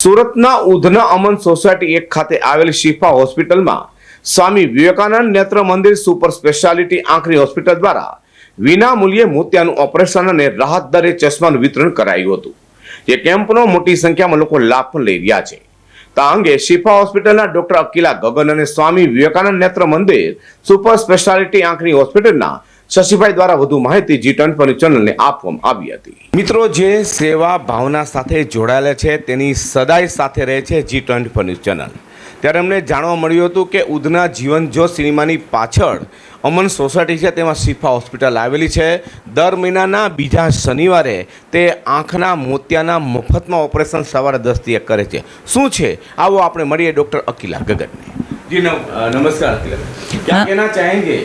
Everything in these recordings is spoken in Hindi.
સુરતના ઉધના અમન સોસાયટી એક ખાતે આવેલ શિફા હોસ્પિટલમાં સ્વામી વિવેકાનંદ નેત્ર મંદિર સુપર સ્પેશિયાલિટી આંખની હોસ્પિટલ દ્વારા વિના મૂલ્યે મોતિયાનું ઓપરેશન અને રાહત દરે ચશ્માનું વિતરણ કરાયું હતું. જે કેમ્પનો મોટી સંખ્યામાં લોકો લાભ પણ લઈ રહ્યા છે. આ અંગે શિફા હોસ્પિટલના ડોક્ટર અકિલા ગગન અને સ્વામી વિવેકાનંદ નેત્ર મંદિર સુપર સ્પેશિયાલિટી આંખની હોસ્પિટલના શશીભાઈ દ્વારા વધુ માહિતી જી ટ્વેન્ટી ચેનલને આપવામાં આવી હતી. મિત્રો, જે સેવા ભાવના સાથે જોડાયેલા છે, તેની સદાય સાથે રહે છે જી ટ્વેન્ટી ચેનલ. ત્યારે અમને જાણવા મળ્યું હતું કે ઉધના જીવન સિનેમાની પાછળ અમન સોસાયટી છે, તેમાં શિફા હોસ્પિટલ આવેલી છે. દર મહિનાના બીજા શનિવારે તે આંખના મોતિયાના મફતમાં ઓપરેશન સવારે દસથી એક કરે છે. શું છે? આવો આપણે મળીએ ડૉક્ટર અકિલા ગગનને. जी नमस्कार क्या हाँ। कहना चाहेंगे?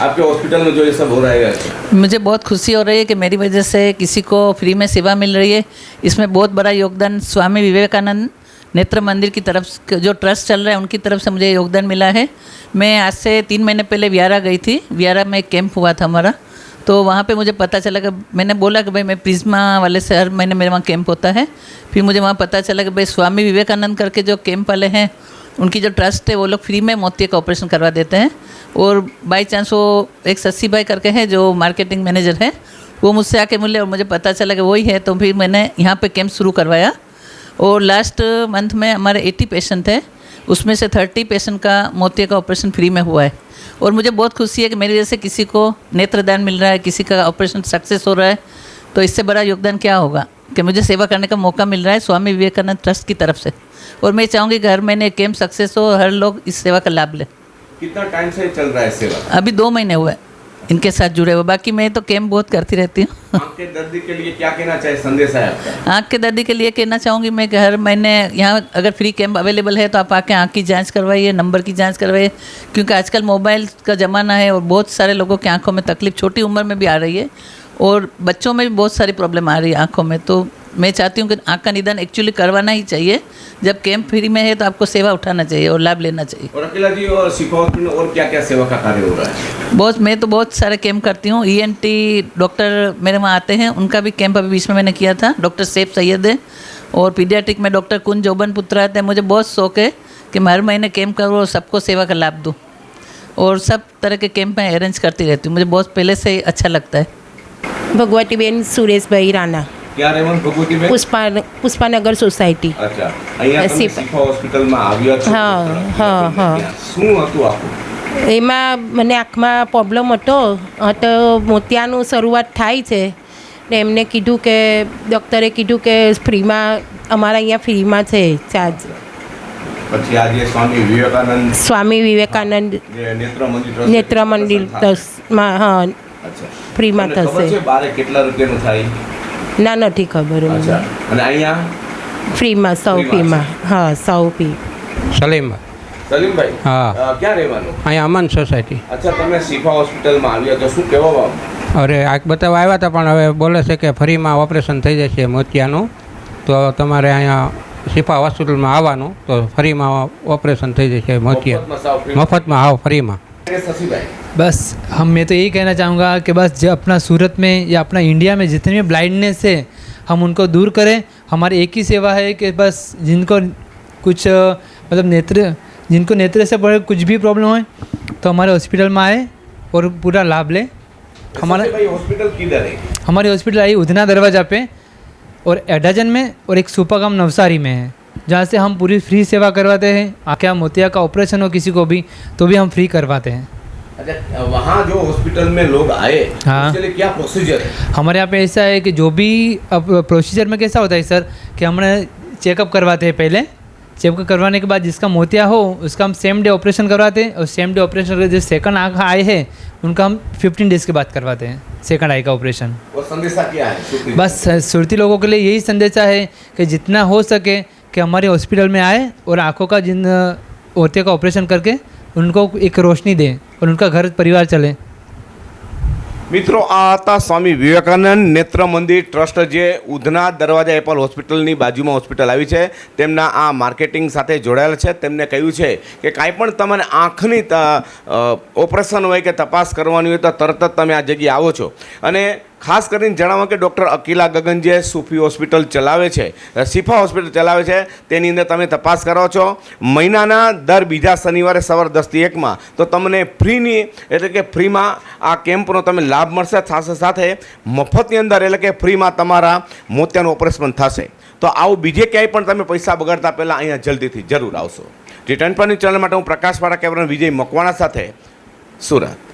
आपके हॉस्पिटल में जो ये सब हो रहा है मुझे बहुत खुशी हो रही है कि मेरी वजह से किसी को फ्री में सेवा मिल रही है। इसमें बहुत बड़ा योगदान स्वामी विवेकानंद नेत्र मंदिर की तरफ़ जो ट्रस्ट चल रहा है उनकी तरफ़ से मुझे योगदान मिला है। मैं आज से तीन महीने पहले व्यारा गई थी। व्यारा में कैंप हुआ था हमारा। तो वहाँ पे मुझे पता चला कि मैंने बोला कि भाई मैं प्रिज्मा वाले से हर महीने मेरे वहाँ कैंप होता है। फिर मुझे वहाँ पता चला कि भाई स्वामी विवेकानंद करके जो कैंप वाले हैं उनकी जो ट्रस्ट है, वो लोग फ्री में मोतिया का ऑपरेशन करवा देते हैं। और बाई चांस वो एक सस्सी भाई करके हैं, जो मार्केटिंग मैनेजर है, वो मुझसे आके मिले और मुझे पता चला कि वही है तो फिर मैंने यहाँ पे कैंप शुरू करवाया। और लास्ट मंथ में हमारे 80 पेशेंट थे उसमें से 30 पेशेंट का मोतिया का ऑपरेशन फ्री में हुआ है। और मुझे बहुत खुशी है कि मेरी वजह से किसी को नेत्रदान मिल रहा है, किसी का ऑपरेशन सक्सेस हो रहा है तो इससे बड़ा योगदान क्या होगा? कि मुझे सेवा करने का मौका मिल रहा है स्वामी विवेकानंद ट्रस्ट की तरफ़ से। और मैं चाहूँगी कि हर महीने कैंप सक्सेस हो हर लोग इस सेवा का लाभ लें। कितना टाइम से चल रहा है सेवा? अभी दो महीने हुए इनके साथ जुड़े हुए। बाकी मैं तो कैंप बहुत करती रहती हूँ। आँख के दर्द के लिए क्या कहना चाहिए संदेश है आपका? आँख के दर्दी के लिए कहना चाहूँगी मैं कि हर महीने यहाँ अगर फ्री कैंप अवेलेबल है तो आप आके आँख की जाँच करवाइए नंबर की जाँच करवाइए क्योंकि आजकल मोबाइल का ज़माना है और बहुत सारे लोगों की आँखों में तकलीफ़ छोटी उम्र में भी आ रही है। और बच्चों में भी बहुत सारी प्रॉब्लम आ रही है आँखों में। तो मैं चाहती हूँ कि आँख का निदान एक्चुअली करवाना ही चाहिए। जब कैंप फ्री में है तो आपको सेवा उठाना चाहिए और लाभ लेना चाहिए। और अकेला जी और में और क्या क्या सेवा का कार्य हो रहा है? बहुत मैं तो बहुत सारे कैंप करती हूँ। ई डॉक्टर मेरे वहाँ आते हैं। उनका भी कैंप अभी बीच में मैंने किया था। डॉक्टर सैफ सैयद है। और पीडियाट्रिक में डॉक्टर कुंज जोबन पुत्र आते हैं। मुझे बहुत शौक है कि मैं हर महीने कैंप करूँ और सबको सेवा का लाभ दूँ। और सब तरह के कैंप मैं अरेंज करती रहती हूँ। मुझे बहुत पहले से ही अच्छा लगता है। ભગવતીબેન સુરેશભાઈ રાણા ક્યાં પુષ્પાનગર સોસાયટી. હા હા હા. એમાં મને આંખમાં પ્રોબ્લેમ હતો. તો મોતિયાનું શરૂઆત થાય છે. ને એમને કીધું કે ડૉક્ટરે કીધું કે ફ્રીમાં અમારા અહીંયા ફ્રીમાં છે ચાર્જ. પછી આજે સ્વામી વિવેકાનંદ સ્વામી વિવેકાનંદ નેત્ર મંદિર નેત્ર મંદિર હા ફ્રીમાં થશે બારે કેટલા રૂપિયાનું થાય? ના નથી ખબર અચ્છા. મને અને અહીંયા? ફ્રીમાં સૌ હા સૌ ફી સલીમભાઈ હા. ક્યાં રહેવાનું? અહીંયા અમન સોસાયટી. અચ્છા તમે શિફા હોસ્પિટલમાં આવ્યા તો શું કહેવા માંગો? અરે આંખ બતાવવા આવ્યા હતા પણ હવે બોલે છે કે ફરીમાં ઓપરેશન થઈ જશે મોતિયાનું. તો તમારે અહીંયા શિફા હોસ્પિટલમાં આવવાનું તો ફરીમાં ઓપરેશન થઈ જશે મોતિયા. મફતમાં આવો ફરીમાં. बस हम मैं तो यही कहना चाहूँगा कि बस जो अपना सूरत में या अपना इंडिया में जितने भी ब्लाइंडनेस है हम उनको दूर करें हमारी एक ही सेवा है कि बस जिनको कुछ मतलब नेत्र जिनको नेत्र से बड़े कुछ भी प्रॉब्लम हो तो हमारे हॉस्पिटल में आए और पूरा लाभ लें। हमारा हॉस्पिटल किधर है? हमारे हॉस्पिटल आई उधना दरवाज़ा पे और एडाजन में और एक सुपागाम नवसारी में है। जहाँ से हम पूरी फ्री सेवा करवाते हैं आके हम मोतिया का ऑपरेशन हो किसी को भी तो भी हम फ्री करवाते हैं। अच्छा वहाँ जो हॉस्पिटल में लोग आए हाँ। उसके लिए क्या प्रोसीजर है? हमारे यहाँ पे ऐसा है कि जो भी अब प्रोसीजर में कैसा होता है सर कि हमने चेकअप करवाते हैं पहले। चेकअप करवाने के बाद जिसका मोतिया हो उसका हम सेम डे ऑपरेशन करवाते हैं और सेम डे ऑपरेशन करके जो सेकंड आँख आए हैं उनका हम फिफ्टीन डेज़ के बाद करवाते हैं सेकंड आई का ऑपरेशन वो संदेशा क्या है? बस सुरती लोगों के लिए यही संदेशा है कि जितना हो सके कि हमारे हॉस्पिटल में आए और आँखों का जिन औरतें का ऑपरेशन करके उनको एक रोशनी दें और उनका घर परिवार चले મિત્રો આ હતા સ્વામી વિવેકાનંદ નેત્ર મંદિર ટ્રસ્ટ જે ઉધના દરવાજા એપલ હોસ્પિટલની બાજુમાં હોસ્પિટલ આવી છે તેમના આ માર્કેટિંગ સાથે જોડાયેલ છે તેમને કહ્યું છે કે કાંઈ પણ તમારે આંખની ત- અ, ઓપરેશન હોય કે તપાસ કરવાની હોય તો તરત જ તમે આ જગ્યાએ આવો છો અને ખાસ કરીને જણાવો કે ડૉક્ટર અકીલા ગગન જે સુફી હોસ્પિટલ ચલાવે છે શિફા હોસ્પિટલ ચલાવે છે, તેની અંદર તમે તપાસ કરો છો. મહિનાના દર બીજા શનિવારે સવાર દસથી એકમાં. તો તમને ફ્રીની, એટલે કે ફ્રીમાં આ કેમ્પનો તમે લાભ મળશે. સાથે સાથે મફતની અંદર, એટલે કે ફ્રીમાં તમારા મોતિયાનું ઓપરેશન થશે. તો આવું બીજે ક્યાંય પણ તમે પૈસા બગાડતા પહેલાં અહીંયા જલ્દીથી જરૂર આવશો. રિટર્ન પરની ચેનલ માટે હું પ્રકાશ પારા કેવરન વિજય મકવાણા સાથે સુરત.